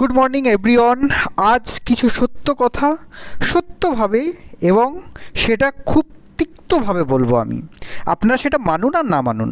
Good morning everyone আজ কিছু সত্য কথা, সত্যভাবে এবং সেটা খুব তিক্তভাবে বলব আমি। আপনারা সেটা মানুন আর না মানুন।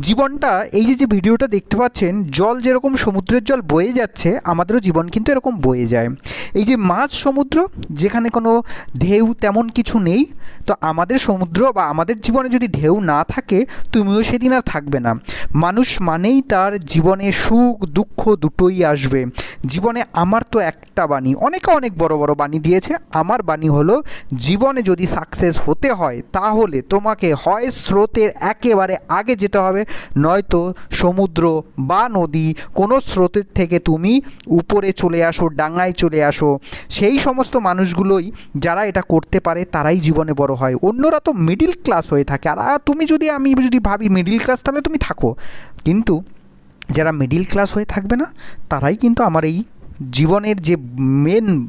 জীবনটা, এই যে যে ভিডিওটা দেখতে পাচ্ছেন, জল যেরকম সমুদ্রের জল বয়ে যাচ্ছে, আমাদেরও জীবন কিন্তু এরকম বয়ে যায়। এই যে মাছ সমুদ্র, যেখানে কোনো ঢেউ তেমন কিছু নেই, তো আমাদের সমুদ্র বা আমাদের জীবনে যদি ঢেউ না থাকে, তুমিও সেদিন আর থাকবে না। মানুষ মানেই তার জীবনে সুখ, দুঃখ দুটোই আসবে। জীবনে আমার তো একটা বাণী, অনেকে অনেক বড় বড় বাণী দিয়েছে। আমার বাণী হলো, জীবনে যদি সাকসেস হতে হয়, তাহলে তোমাকে হয় স্রোতের একেবারে আগে যেতে হবে। নয়তো সমুদ্র বা নদী, কোনো স্রোতের থেকে তুমি উপরে চলে আসো, ডাঙায় চলে আসো। সেই সমস্ত মানুষগুলোই যারা এটা করতে পারে, তারাই জীবনে বড় হয়। অন্যরা তো মিডিল ক্লাস হয়ে থাকে। আর তুমি যদি আমি যদি ভাবি মিডিল ক্লাস তাহলে তুমি থাকো। কিন্তু যারা মিডিল ক্লাস হয়ে থাকবে না তারাই কিন্তু আমার এই জীবনের যে মেন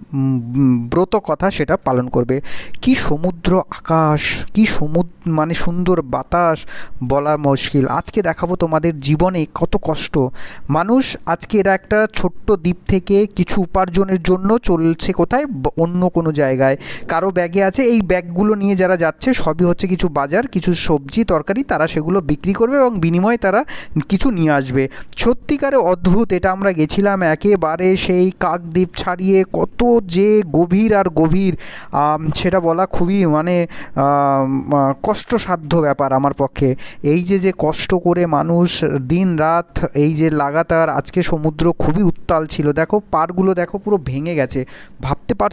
ব্রত কথা সেটা পালন করবে। কি সমুদ্র আকাশ, কি সমুদ্র মানে সুন্দর বাতাস বলা মুশকিল। আজকে দেখাবো তোমাদের জীবনে কত কষ্ট। মানুষ আজকে এরা একটা ছোট্ট দ্বীপ থেকে কিছু উপার্জনের জন্য চলছে কোথায়? অন্য কোনো জায়গায়। কারও ব্যাগে আছে, এই ব্যাগগুলো নিয়ে যারা যাচ্ছে, সবই হচ্ছে কিছু বাজার, কিছু সবজি, তরকারি, তারা সেগুলো বিক্রি করবে এবং বিনিময়ে তারা কিছু নিয়ে আসবে। সত্যিকারে অদ্ভুত, এটা আমরা গেছিলাম একেবারে সেই কাকদ্বীপ ছাড়িয়ে কত যে গভীর আর গভীর সেটা বলা খুবই মানে কষ্টসাধ্য ব্যাপার আমার পক্ষে। এই যে যে কষ্ট করে মানুষ দিন রাত এই যে লাগাতার আজকে সমুদ্র খুবই উত্তাল ছিল, দেখো পারগুলো দেখো পুরো ভেঙে গেছে। ভাবতে পারছ